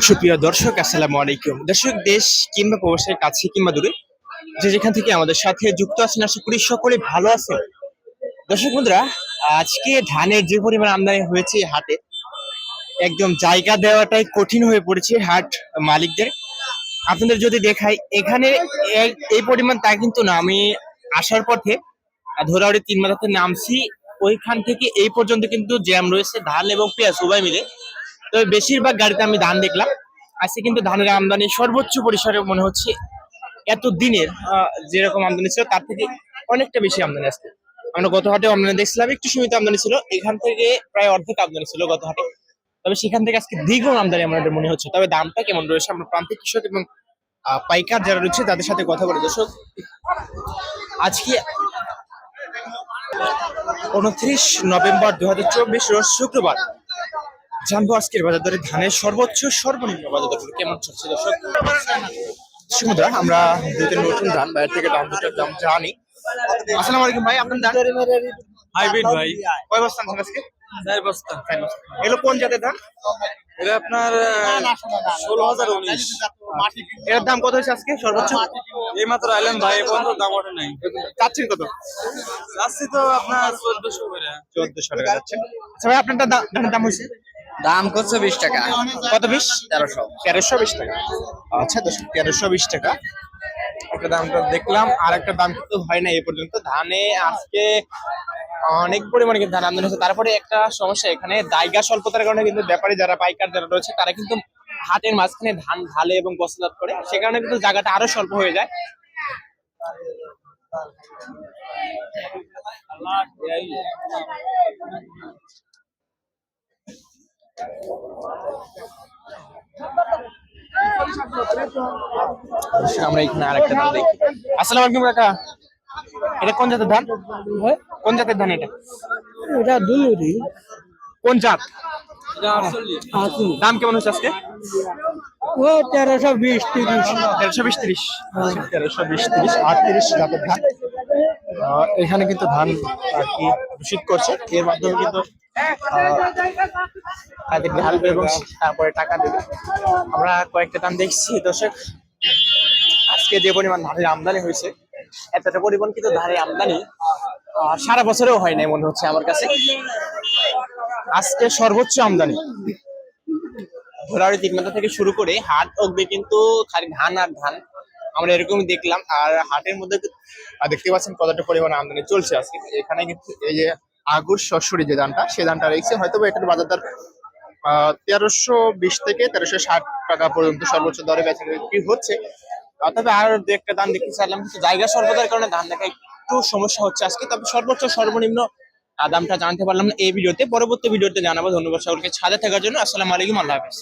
সুপ্রিয় দর্শক, আসসালামু আলাইকুম। দর্শক, দেশ কিংবা প্রবাসের কাছে কিংবা দূরে, যে যেখান থেকে আমাদের সাথে যুক্ত আছেন, আশা করি সকলে ভালো আছেন। দর্শক বন্ধুরা, আজকে ধানের যে পরিমাণ আমদানি হয়েছে হাটে, একদম জায়গা দেওয়াটাই কঠিন হয়ে পড়েছে হাট মালিকদের। আপনাদের যদি দেখাই, এখানে এই- পরিমাণ তা কিন্তু না। আমি আসার পথে ধরাউড়ি তিন মাথাতে নামছি, ওইখান থেকে এই পর্যন্ত কিন্তু জ্যাম রয়েছে, ধান এবং পেঁয়াজ উভয় মিলে। তবে বেশিরভাগ গাড়িতে আমি ধান দেখলাম। আজকে কিন্তু ধানের আমদানি সর্বোচ্চ পরিসরে মনে হচ্ছে এত দিনের যেরকম আমদানি ছিল, তার থেকে অনেকটা বেশি আমদানি আসছে আমরা গত হাটে আমদানি দেখছিলাম, একটু সীমিত আমদানি ছিল, এখান থেকে প্রায় অর্ধেক আমদানি ছিল গত হাটে। তবে সেখান থেকে আজকে দ্বিগুণ আমদানি আমাদের মনে হচ্ছে। তবে দামটা কেমন রয়েছে? আমরা প্রান্তিক কৃষক এবং পাইকার যারা রয়েছে, তাদের সাথে কথা বলে। দর্শক, আজকে উনত্রিশ নভেম্বর দু হাজার চব্বিশ শুক্রবার জানব আজকের বাজার দরে ধানের সর্বোচ্চ সর্বনিম্ন বাজার দর কেমন চলছে দর্শক সুমুদ্রা আমরা দুটো নতুন ধান বাইরে থেকে দাম দুটোর দাম জানি আসসালামু আলাইকুম ভাই আপনার ধান হাইব্রিড ভাই কয় বস্তা আনছেন আজকে চার বস্তা চার বস্তা। এগুলো কোন জাতের ধান এটা আপনার ষোলো হাজার উনিশ এর দাম কত হয়েছে আজকে সর্বোচ্চ এই মাত্র আইলেন ভাই বন্ধ দাম ওঠে নাই চাচ্ছেন কত যাচ্ছি তো আপনার চোদ্দশো করে চোদ্দশো টাকা যাচ্ছে আচ্ছা ভাই আপনার ধানের দাম হয়েছে দাম করছে বিশ টাকা। কত বিশ? তেরোশো। তেরোশো বিশ টাকা। আচ্ছা তেরোশো বিশ টাকা। একটা দামটা দেখলাম আর একটা দাম কিন্তু হয় না এই পর্যন্ত। ধানে আজকে অনেক পরিমাণে কিন্তু ধান আমদানি হচ্ছে। তারপরে একটা সমস্যা এখানে জায়গা স্বল্পতার কারণে কিন্তু ব্যাপারী যারা পাইকার যারা রয়েছে তারা কিন্তু হাটের মাঝখানে ধান ঢালে এবং বসলাত করে সে কারণে কিন্তু জায়গাটা আরও স্বল্প হয়ে যায় দর্শক, আমরা এখানে আরেকটা ধান দেখি। আসসালামু আলাইকুম কাকা। এটা কোন জাতের ধান? কোন জাতের ধান এটা? এটা দুলুরি। কোন জাত? দাম কেমন হচ্ছে আজকে? ও তেরোশো বিশ তিরিশ। তেরোশো বিশ তিরিশ। তেরোশো বিশ তিরিশ আটত্রিশ জাতের ধান। আহ, এখানে কিন্তু ধান আর কি দূষিত করছে? এর মাধ্যমে কিন্তু তাদের ঢালবে এবং তারপরে টাকা দেবে। আমরা কয়েকটা ধান দেখছি, দর্শক। আজকে যে পরিমাণ ধানের আমদানি হয়েছে, এতটা পরিমাণ কিন্তু ধানের আমদানি সারা বছরেও হয় নাই মনে হচ্ছে আমার কাছে। আজকে সর্বোচ্চ আমদানি। ঘোড়ারি তিন মাথা থেকে শুরু করে হাট অব্দি কিন্তু খালি ধান আর ধান আমরা এরকমই দেখলাম। আর হাটের মধ্যে দেখতে পাচ্ছেন কতটা পরিমাণ আমদানি চলছে আজকে। এখানে কিন্তু এই যে আগুর শস্যরি যে ধানটা সেই ধানটা রেখেছে। হয়তো এটার বাজার দর তেরোশো বিশ থেকে তেরোশো ষাট টাকা পর্যন্ত সর্বোচ্চ দরে বেচা বিক্রি হচ্ছে। তবে আর দু একটা ধান দেখতে চাইলাম, কিন্তু জায়গা স্বল্পতার কারণে ধান দেখা একটু সমস্যা হচ্ছে আজকে। তবে সর্বোচ্চ সর্বনিম্ন দামটা জানতে পারলাম না এই ভিডিওতে। পরবর্তী ভিডিওতে জানাব। ধন্যবাদ সকলকে। ছাদে থাকার জন্য আসসালামু আলাইকুম। আল্লাহ হাফেজ।